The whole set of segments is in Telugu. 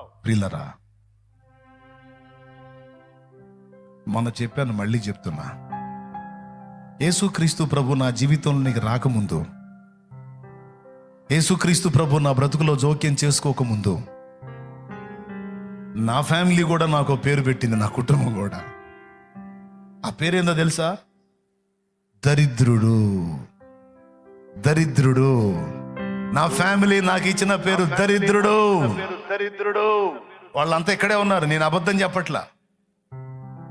ప్రిల్లరా మొన్న చెప్పాను మళ్ళీ చెప్తున్నా. యేసుక్రీస్తు ప్రభు నా జీవితంలోనికి రాకముందు యేసుక్రీస్తు ప్రభు నా బ్రతుకులో జోక్యం చేసుకోకముందు నా ఫ్యామిలీ కూడా నాకు పేరు పెట్టింది నా కుటుంబం కూడా. ఆ పేరేందో తెలుసా? దరిద్రుడు. దరిద్రుడు. నా ఫ్యామిలీ నాకు ఇచ్చిన పేరు దరిద్రుడు. దరిద్రుడు. వాళ్ళంతా ఇక్కడే ఉన్నారు నేను అబద్ధం చెప్పట్లా.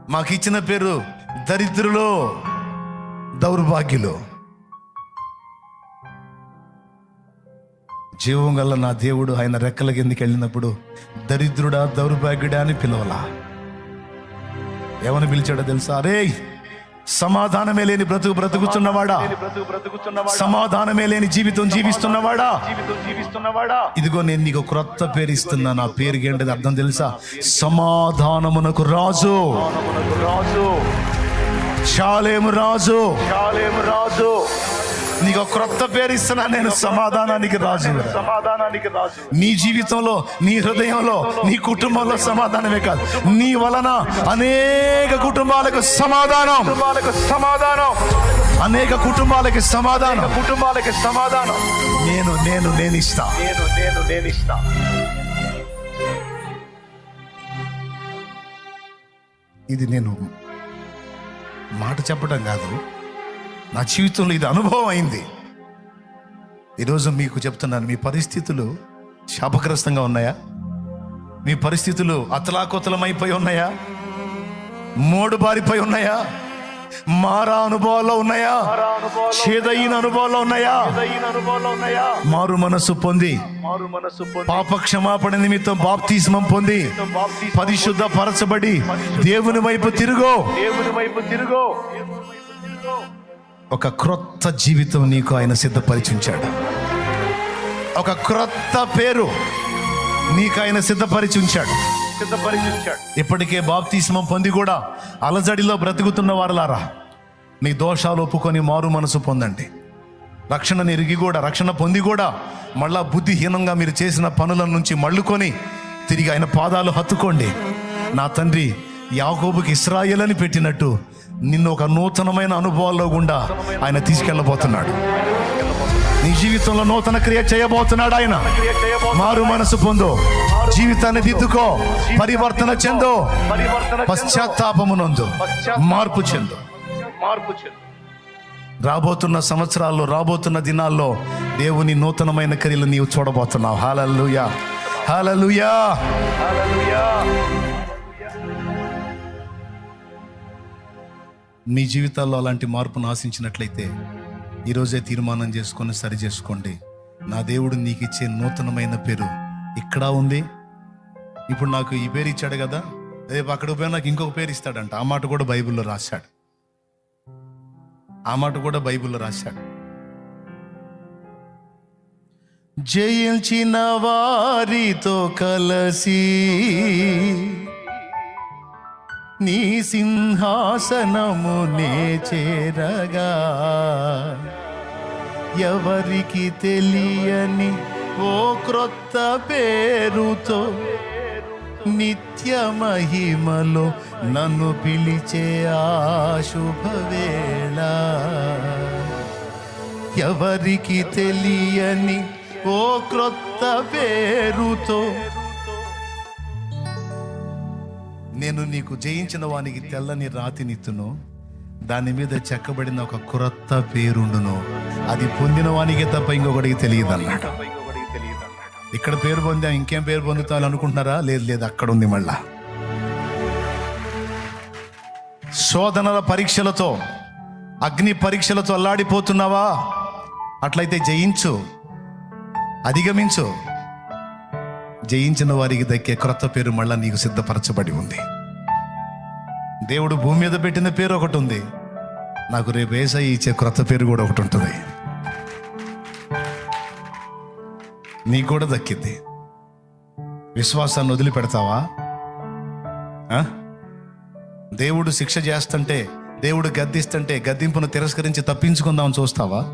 మాకు ఇచ్చిన పేరు దరిద్రులు దౌర్భాగ్యులు. జీవం గల నా దేవుడు ఆయన రెక్కల కిందకి వెళ్ళినప్పుడు దరిద్రుడా దౌర్భాగ్యుడా అని పిలవలా. ఏమని పిలిచాడో తెలుసా? అరే సమాధానమే లేని బ్రతుకు బ్రతుకుతున్నవాడా? సమాధానమే లేని జీవితం జీవిస్తున్నవాడా? ఇదిగో నేను నీకు క్రొత్త పేరు ఇస్తున్నా. నా పేరు ఏంటిది అర్థం తెలుసా? సమాధానమునకు రాజు. చాలేము రాజు. చాలేము రాజు. నీకు ఒక క్రొత్త పేరు ఇస్తున్నా నేను సమాధానానికి రాజు. సమాధానానికి రాజు. నీ జీవితంలో నీ హృదయంలో నీ కుటుంబంలో సమాధానమే కాదు. నీ వలన అనేక కుటుంబాలకు సమాధానం. కుటుంబాలకు సమాధానం. అనేక కుటుంబాలకి సమాధానం. కుటుంబాలకి సమాధానం. నేను నేను నేను ఇస్తా. నేను నేను నేను ఇస్తా. ఇది నేను మాట చెప్పడం కాదు. నా జీవితంలో ఇది అనుభవం అయింది. ఈరోజు మీకు చెప్తున్నాను మీ పరిస్థితులు శాపగ్రస్తంగా ఉన్నాయా? మీ పరిస్థితులు అతలాకుతలమైపోయి ఉన్నాయా? మోడు బారిపోయి ఉన్నాయా? మారా అనుభవాల్లో ఉన్నాయా? చేదయిన అనుభవాల్లో ఉన్నాయా? ఉన్నాయా మారు మనస్సు పొంది మారు మనసు పొంది పాప క్షమాపణ నిమిత్తం బాప్తిస్మం పొంది పరిశుద్ధ పరచబడి దేవుని వైపు తిరుగో. దేవుని వైపు తిరుగు. ఒక క్రొత్త జీవితం నీకు ఆయన సిద్ధపరిచి ఉంచాడు ఒక క్రొత్త పేరు నీకు ఆయన సిద్ధపరిచి ఉంచాడు సిద్ధపరిచించాడు. ఇప్పటికే బాప్తిస్మం పొంది కూడా అలజడిలో బ్రతుకుతున్న వారలారా మీ దోషాలు ఒప్పుకొని మారు మనసు పొందండి. రక్షణ ఎరిగి కూడా రక్షణ పొంది కూడా మళ్ళా బుద్ధిహీనంగా మీరు చేసిన పనుల నుంచి మళ్ళుకొని తిరిగి ఆయన పాదాలు హత్తుకోండి. నా తండ్రి యాకోబుకి ఇస్రాయల్ అని పెట్టినట్టు నిన్ను ఒక నూతనమైన అనుభవాల్లో గుండా ఆయన తీసుకెళ్ళబోతున్నాడు. నీ జీవితంలో నూతన క్రియ చేయబోతున్నాడు ఆయన. మారు మనసు పొందో. జీవితాన్ని దిద్దుకో. పరివర్తన చెందో. పశ్చాత్తాపమునందు మార్పు చెందు మార్పు చెందు. రాబోతున్న సంవత్సరాల్లో రాబోతున్న దినాల్లో దేవుని నూతనమైన క్రియలు నీవు చూడబోతున్నావు. హాలలుయా హాలలుయా హల్లెలూయా. మీ జీవితాల్లో అలాంటి మార్పును ఆశించినట్లయితే ఈరోజే తీర్మానం చేసుకొని సరి చేసుకోండి. నా దేవుడు నీకు ఇచ్చే నూతనమైన పేరు ఇక్కడ ఉంది. ఇప్పుడు నాకు ఈ పేరు ఇచ్చాడు కదా రేపు అక్కడ పోయి నాకు ఇంకొక పేరు ఇస్తాడంట. ఆ మాట కూడా బైబిల్లో రాశాడు. ఆ మాట కూడా బైబిల్లో రాశాడు. జయించిన వారితో కలసి నీ సింహాసనము నే చేరగా. ఎవరికి తెలియని ఓ క్రొత్త పేరుతో నిత్య మహిమలో నన్ను పిలిచే ఆ శుభవేళ. ఎవరికి తెలియని ఓ క్రొత్త పేరుతో నేను నీకు జయించిన వానికి తెల్లని రాతినిత్తును. దాని మీద చెక్కబడిన ఒక క్రొత్త పేరుండును. అది పొందిన వానికి తప్ప ఇంకొకటికి తెలియదు అన్నాడు ఇంకొకటికి తెలియదు అన్నాడు ఇక్కడ పేరు పొందా ఇంకేం పేరు పొందుతాను అనుకుంటున్నారా? లేదు లేదు అక్కడ ఉంది మళ్ళా. శోధనల పరీక్షలతో అగ్ని పరీక్షలతో అల్లాడిపోతున్నావా? అట్లయితే జయించు. అధిగమించు. జయించిన వారికి దక్కే క్రొత్త పేరు మళ్ళా నీకు సిద్ధపరచబడి ఉంది. దేవుడు భూమి మీద పెట్టిన పేరు ఒకటి ఉంది. నాకు రేపు ఏసై ఇచ్చే క్రొత్త పేరు కూడా ఒకటి ఉంటుంది. నీకు కూడా దక్కింది. విశ్వాసాన్ని వదిలిపెడతావా? ఆ? దేవుడు శిక్ష చేస్తుంటే దేవుడు గద్దిస్తుంటే గద్దింపును తిరస్కరించి తప్పించుకుందామని చూస్తావా?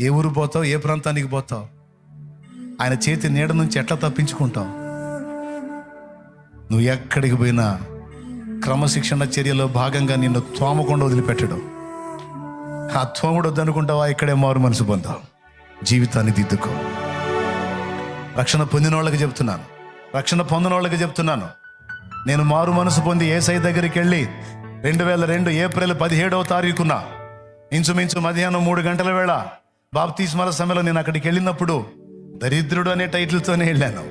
ఏ ఊరు పోతావు? ఏ ప్రాంతానికి పోతావు? ఆయన చేతి నీడ నుంచి ఎట్లా తప్పించుకుంటావు? నువ్వు ఎక్కడికి పోయినా క్రమశిక్షణ చర్యలో భాగంగా నిన్ను తోమకుండా వదిలిపెట్టడం. ఆ తోముడు వద్దనుకుంటావా? ఇక్కడే మారు మనసు పొందావు. జీవితాన్ని దిద్దుకో. రక్షణ పొందిన వాళ్ళకి చెప్తున్నాను. రక్షణ పొందిన వాళ్ళకి చెప్తున్నాను. నేను మారు మనసు పొంది ఏసై దగ్గరికి వెళ్ళి రెండు వేల రెండు ఏప్రిల్ పదిహేడవ తారీఖున ఇంచుమించు మధ్యాహ్నం మూడు గంటల వేళ బాప్తీస్మల సమయంలో నేను అక్కడికి వెళ్ళినప్పుడు దరిద్రుడు అనే టైటిల్తోనే వెళ్ళాను.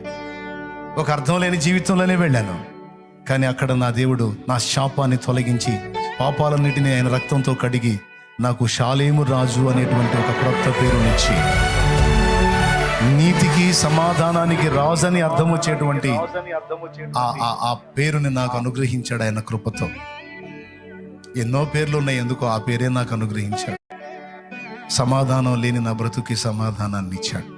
ఒక అర్థం లేని జీవితంలోనే వెళ్ళాను. కానీ అక్కడ నా దేవుడు నా శాపాన్ని తొలగించి పాపాలన్నిటిని ఆయన రక్తంతో కడిగి నాకు షాలేము రాజు అనేటువంటి ఒక క్రొత్త పేరునిచ్చి నీతికి సమాధానానికి రాజు అని అర్థం వచ్చేటువంటి ఆ ఆ- ఆ పేరుని నాకు అనుగ్రహించాడు ఆయన కృపతో. ఎన్నో పేర్లు ఉన్నాయి ఎందుకు ఆ పేరే నాకు అనుగ్రహించాడు. సమాధానం లేని నా బ్రతుకి సమాధానాన్ని ఇచ్చాడు.